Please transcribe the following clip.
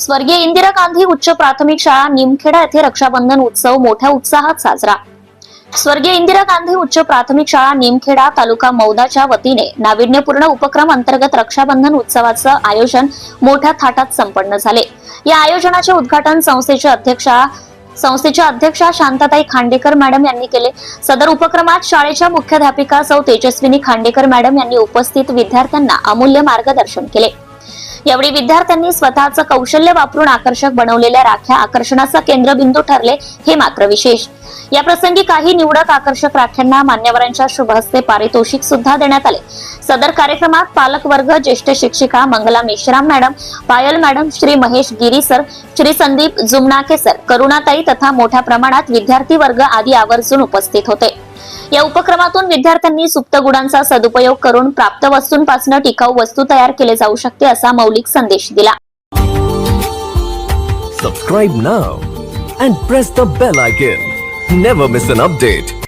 स्वर्गीय इंदिरा गांधी उच्च प्राथमिक शाळा निमखेडा येथे रक्षाबंधन उत्सव मोठ्या उत्साहात साजरा. स्वर्गीय इंदिरा गांधी उच्च प्राथमिक शाळा निमखेडा तालुका मौदाच्या वतीने नाविन्यपूर्ण उपक्रम अंतर्गत रक्षाबंधन उत्सवाचं आयोजन मोठ्या थाटात संपन्न झाले. या आयोजनाचे उद्घाटन संस्थेचे अध्यक्षा संस्थेच्या अध्यक्षा शांताताई खांडेकर मॅडम यांनी केले. सदर उपक्रमात शाळेच्या मुख्याध्यापिका सौ तेजस्विनी खांडेकर मॅडम यांनी उपस्थित विद्यार्थ्यांना अमूल्य मार्गदर्शन केले. यावेळी विद्यार्थ्यांनी स्वतःचं कौशल्य वापरून आकर्षक बनवलेल्या राख्या आकर्षणाचा केंद्रबिंदू ठरले हे मात्र विशेष. या प्रसंगी काही निवडक आकर्षक राख्यांना मान्यवरांच्या शुभ हस्ते पारितोषिक सुद्धा देण्यात आले. सदर कार्यक्रमात पालक वर्ग ज्येष्ठ शिक्षिका Mangala Meshram madam Payal madam Shri Mahesh Giri sir Shri Sandeep Jumnake sir करुणाताई तथा मोठ्या प्रमाणात विद्यार्थी वर्ग आदी आवर्जून उपस्थित होते. या उपक्रमातून विद्यार्थ्यांनी सुप्त गुणांचा सदुपयोग करून प्राप्त वस्तूंपासून टिकाऊ वस्तू तयार केले जाऊ शकते असा मौलिक संदेश दिला. Subscribe now and press the bell icon never miss an update